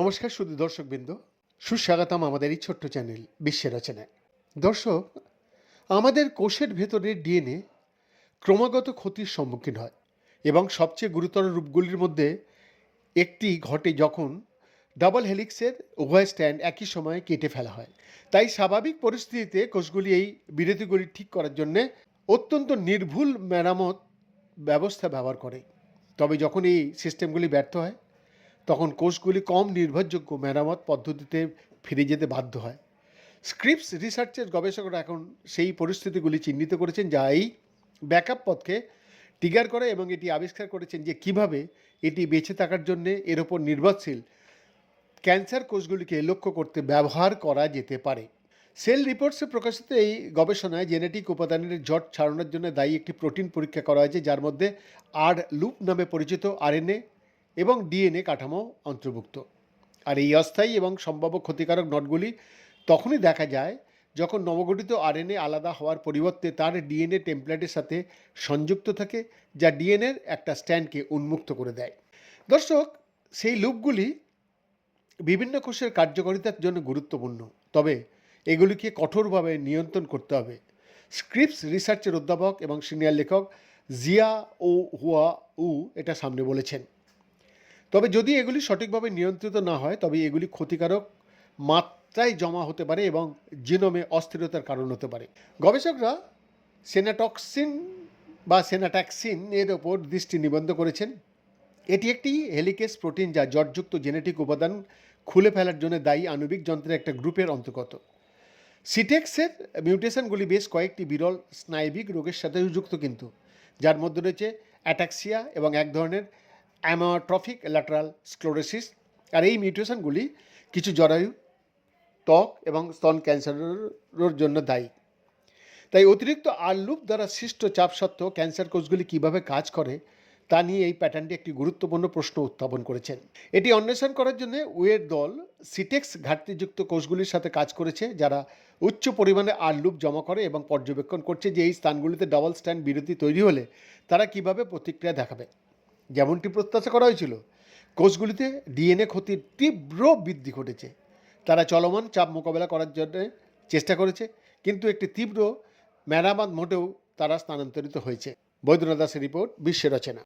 নমস্কার শুধু দর্শকবৃন্দ। সুস্বাগতম আমাদের এই ছোট্ট চ্যানেল বিশ্বের রচনায়। দর্শক, আমাদের কোষের ভেতরে ডিএনএ ক্রমাগত ক্ষতির সম্মুখীন হয় এবং সবচেয়ে গুরুতর রূপগুলির মধ্যে একটি ঘটে যখন ডাবল হেলিক্সের উভয় স্ট্যান্ড একই সময়ে কেটে ফেলা হয়। তাই স্বাভাবিক পরিস্থিতিতে কোষগুলি এই বিরতিগুলি ঠিক করার জন্য অত্যন্ত নির্ভুল মেরামত ব্যবস্থা ব্যবহার করে। তবে যখন এই সিস্টেমগুলি ব্যর্থ হয়, তখন কোষগুলি কম নির্ভরযোগ্য মেরামত পদ্ধতিতে ফিরে যেতে বাধ্য হয়। স্ক্রিপস রিসার্চের গবেষকরা এখন সেই পরিস্থিতিগুলি চিহ্নিত করেছেন, যা এই ব্যাকআপ পথকে ট্রিগার করে এবং এটি আবিষ্কার করেছেন যে কীভাবে এটি বেঁচে থাকার জন্য এর ওপর নির্ভরশীল ক্যান্সার কোষগুলিকে লক্ষ্য করতে ব্যবহার করা যেতে পারে। সেল রিপোর্টসে প্রকাশিত এই গবেষণায় জেনেটিক উপাদানের জট ছাড়ানোর জন্য দায়ী একটি প্রোটিন পরীক্ষা করা হয়েছে, যার মধ্যে আর লুপ নামে পরিচিত আরএনএ এবং ডিএনএ কাঠামো অন্তর্ভুক্ত। আর এই অস্থায়ী এবং সম্ভাব্য ক্ষতিকারক নটগুলি তখনই দেখা যায় যখন নবগঠিত আরএনএ আলাদা হওয়ার পরিবর্তে তার ডিএনএ টেমপ্লেটের সাথে সংযুক্ত থাকে, যা ডিএনএর একটা স্ট্যান্ডকে উন্মুক্ত করে দেয়। দর্শক, সেই লুপগুলি বিভিন্ন কোষের কার্যকারিতার জন্য গুরুত্বপূর্ণ। তবে এগুলিকে কঠোরভাবে নিয়ন্ত্রণ করতে হবে। স্ক্রিপস রিসার্চের অধ্যাপক এবং সিনিয়র লেখক জিয়া ও হুয়া উ এটা সামনে বলেছেন। তবে যদি এগুলি সঠিকভাবে নিয়ন্ত্রিত না হয়, তবে এগুলি ক্ষতিকারক মাত্রায় জমা হতে পারে এবং জিনোমে অস্থিরতার কারণ হতে পারে। গবেষকরা সেনাটক্সিন বা সেনাট্যাক্সিন এর ওপর দৃষ্টি নিবন্ধ করেছেন। এটি একটি হেলিকেস প্রোটিন যা জটযুক্ত জেনেটিক উপাদান খুলে ফেলার জন্য দায়ী আণবিক যন্ত্রের একটা গ্রুপের অন্তর্গত। সিটেক্সের মিউটেশনগুলি বেশ কয়েকটি বিরল স্নায়বিক রোগের সাথে যুক্ত কিন্তু, যার মধ্যে রয়েছে অ্যাটাক্সিয়া এবং এক ধরনের অ্যামাট্রফিক ল্যাটারাল স্ক্লোরোসিস। আর এই মিউটেশনগুলি কিছু জরায়ু, ত্বক এবং স্তন ক্যান্সারের জন্য দায়ী। তাই অতিরিক্ত আল্লুপ দ্বারা সৃষ্ট চাপ সত্ত্বেও ক্যান্সার কোষগুলি কীভাবে কাজ করে তা নিয়ে এই প্যাটার্নটি একটি গুরুত্বপূর্ণ প্রশ্ন উত্থাপন করেছেন। এটি অন্বেষণ করার জন্য ওয়ের দল সিটেক্স ঘাটতিযুক্ত কোষগুলির সাথে কাজ করেছে, যারা উচ্চ পরিমাণে আল্লুপ জমা করে এবং পর্যবেক্ষণ করছে যে এই স্থানগুলিতে ডাবল স্ট্যান্ড বিরতি তৈরি হলে তারা কীভাবে প্রতিক্রিয়া দেখাবে। যেমনটি প্রত্যাশা করা হয়েছিল, কোষগুলিতে ডিএনএ ক্ষতির তীব্র বৃদ্ধি ঘটেছে। তারা চলমান চাপ মোকাবেলা করার জন্য চেষ্টা করেছে, কিন্তু একটি তীব্র মেরামত মোটেও তারা স্থানান্তরিত হয়েছে। বৈদ্যনাথ দাসের রিপোর্ট বিশ্ব রচনা।